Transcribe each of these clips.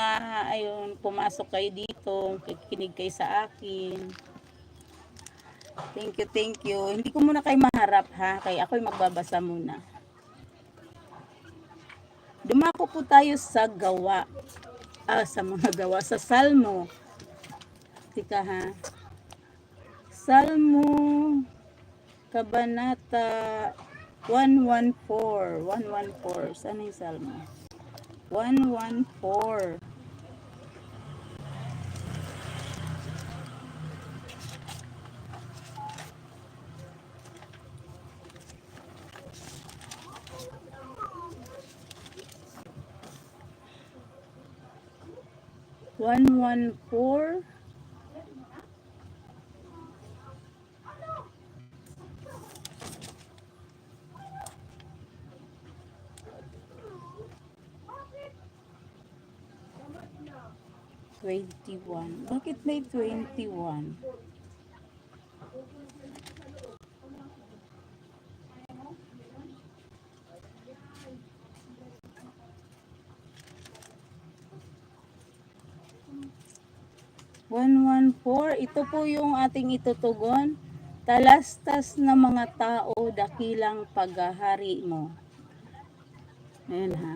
nga, ayun, pumasok kayo dito, kikinig kayo sa akin. Thank you, thank you. Hindi ko muna kayo maharap ha, kaya ako'y magbabasa muna. Dumako po tayo sa gawa. Ah, sa mga gawa. Sa Salmo. Tika ha. Salmo, Kabanata 114. 114. Saan yung Salmo? 114. One one four. Twenty-one. Bakit may twenty-one? One one four. Ito po yung ating itutugon. Talastas na mga tao dakilang paghahari mo. Ayan ha.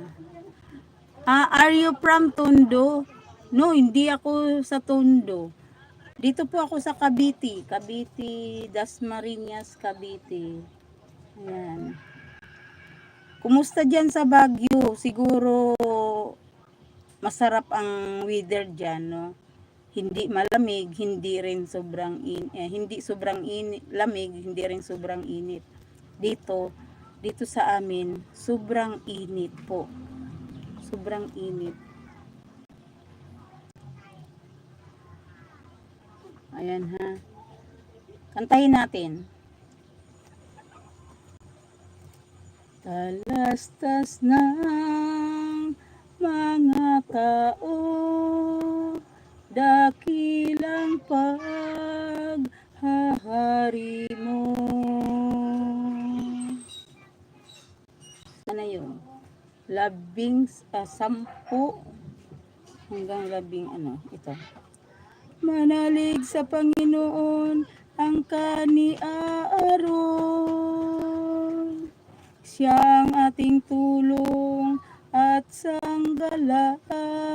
Ah, are you from Tondo? No, hindi ako sa Tondo. Dito po ako sa Cavite. Cavite, Dasmariñas, Cavite. Ayan. Kumusta dyan sa Baguio? Siguro masarap ang weather dyan, no? Hindi malamig, hindi rin sobrang in, eh, hindi sobrang init, lamig, hindi rin sobrang init. Dito, dito sa amin, sobrang init po. Sobrang init. Ayan ha. Kantahin natin. Talastas ng mga tao dakilang paghahari mo. Ano yun? Labing ah, sampu hanggang labing ano, ito. Manalig sa Panginoon ang kaniaaron. Siyang ating tulong at sanggalang.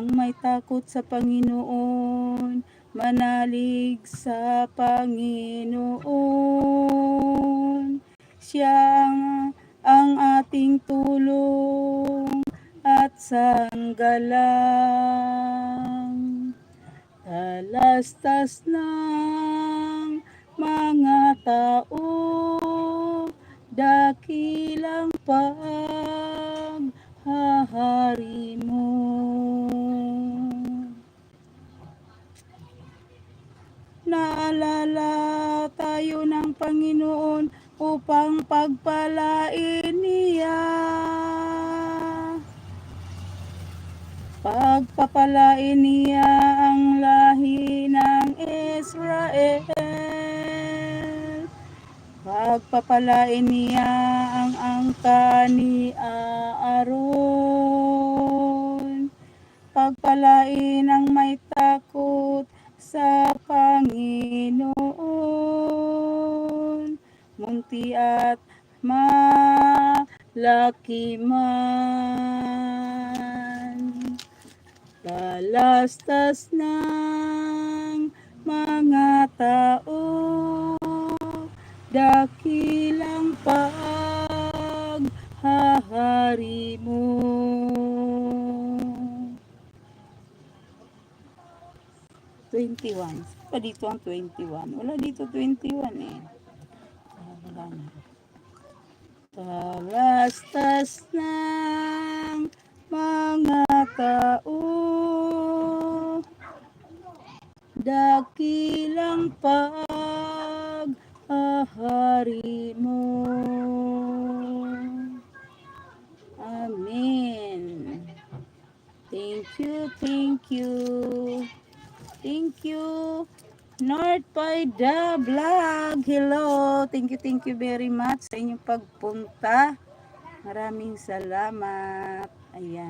Ang may takot sa Panginoon, manalig sa Panginoon. Siyang ang ating tulong at sanggalang. Talastas ng mga tao, dakilang paghahari mo. Naalala tayo ng Panginoon upang pagpalain niya. Pagpapalain niya ang lahi ng Israel. Pagpapalain niya ang angka ni Aaron. Pagpalain ang may takot sa Panginoon. Munti at malaki man. Talastas ng mga tao, dakilang paghahari mo. Twenty-one. Pa dito ang twenty-one. Wala dito twenty-one eh. Wala na. Talastas ng mga tao dakilang paghahari mo. Amen. Thank you, thank you. Thank you. North by the vlog. Hello. Thank you, thank you very much sa inyong pagpunta. Maraming salamat. Ayan.